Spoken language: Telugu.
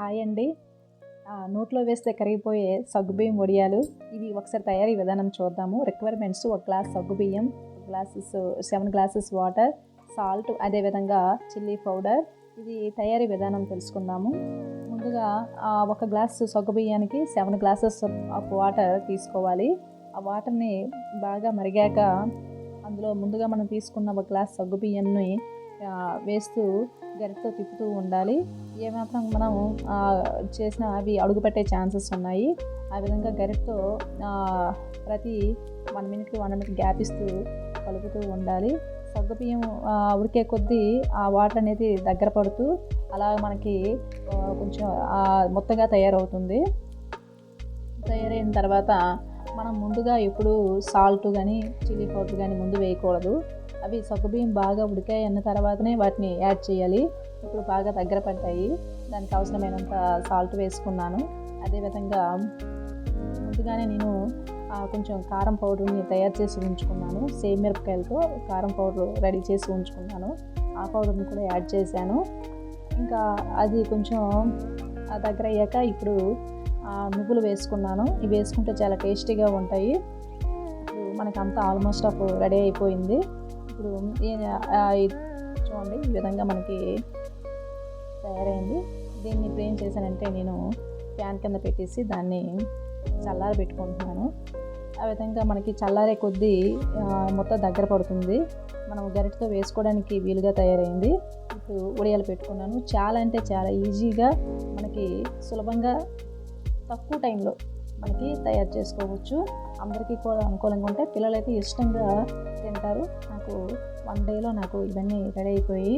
హాయ్ అండి. ఆ, నోట్లో వేస్తే కరిగిపోయే సగ్గుబియ్యం వడియాలు. ఇవి ఒకసారి తయారీ విధానం చూద్దాము. రిక్వైర్మెంట్స్ ఒక గ్లాస్ సగ్గుబియ్యం glasses seven glasses water salt అదేవిధంగా చిల్లీ పౌడర్ ఇది తయారీ విధానం తెలుసుకుందాము. ముందుగా ఒక గ్లాస్ సగ్గుబియ్యానికి సెవెన్ గ్లాసెస్ ఆఫ్ వాటర్ తీసుకోవాలి. ఆ వాటర్ని బాగా మరిగాక అందులో ముందుగా మనం తీసుకున్న ఒక గ్లాస్ సగ్గుబియ్యాన్ని వేస్తూ గరిటతో తిప్పుతూ ఉండాలి. ఏమాత్రం మనం చేసిన అవి అడుగుపెట్టే ఛాన్సెస్ ఉన్నాయి. ఆ విధంగా గరిటతో ప్రతి వన్ మినిట్కి వన్ మినిట్ గ్యాప్ ఇస్తూ కలుపుతూ ఉండాలి. సగ్గుబియ్యం ఉడికే కొద్దీ ఆ వాటర్ అనేది దగ్గర పడుతూ అలా మనకి కొంచెం ఆ, మొత్తగా తయారవుతుంది. తయారైన తర్వాత మనం ముందుగా ఎప్పుడు సాల్ట్ కానీ చిల్లీ పౌడర్ కానీ ముందు వేయకూడదు. అవి సగ్గుబియ్యం బాగా ఉడికాయి అన్న తర్వాతనే వాటిని యాడ్ చేయాలి. ఇప్పుడు బాగా దగ్గర పడ్డాయి. దానికి అవసరమైనంత సాల్ట్ వేసుకున్నాను. అదేవిధంగా ముందుగానే నేను కొంచెం కారం పౌడర్ని తయారు చేసి ఉంచుకున్నాను. సేమ్ మిరపకాయలతో కారం పౌడర్ రెడీ చేసి ఉంచుకున్నాను. ఆ పౌడర్ని కూడా యాడ్ చేశాను. ఇంకా అది కొంచెం దగ్గర అయ్యాక ఇప్పుడు నువ్వులు వేసుకున్నాను. ఇవి వేసుకుంటే చాలా టేస్టీగా ఉంటాయి. మనకంతా మనకి అంతా ఆల్మోస్ట్ ఆఫ్ రెడీ అయిపోయింది. ఇప్పుడు ఏ- చూడండి ఈ విధంగా మనకి తయారైంది. దీన్ని ఇప్పుడు ఏం చేశానంటే నేను ఫ్యాన్ కింద పెట్టేసి దాన్ని చల్లారి పెట్టుకుంటున్నాను. ఆ విధంగా మనకి చల్లారే కొద్దీ మొత్తం దగ్గర పడుతుంది. మనం గరిటతో వేసుకోవడానికి వీలుగా తయారైంది. ఇప్పుడు ఉడియాలు పెట్టుకున్నాను. చాలా అంటే చాలా ఈజీగా మనకి సులభంగా తక్కువ టైంలో మనకి తయారు చేసుకోవచ్చు. అందరికీ కూడా అనుకూలంగా ఉంటే పిల్లలైతే ఇష్టంగా తింటారు. నాకు వన్ డేలో నాకు ఇవన్నీ రెడీ అయిపోయి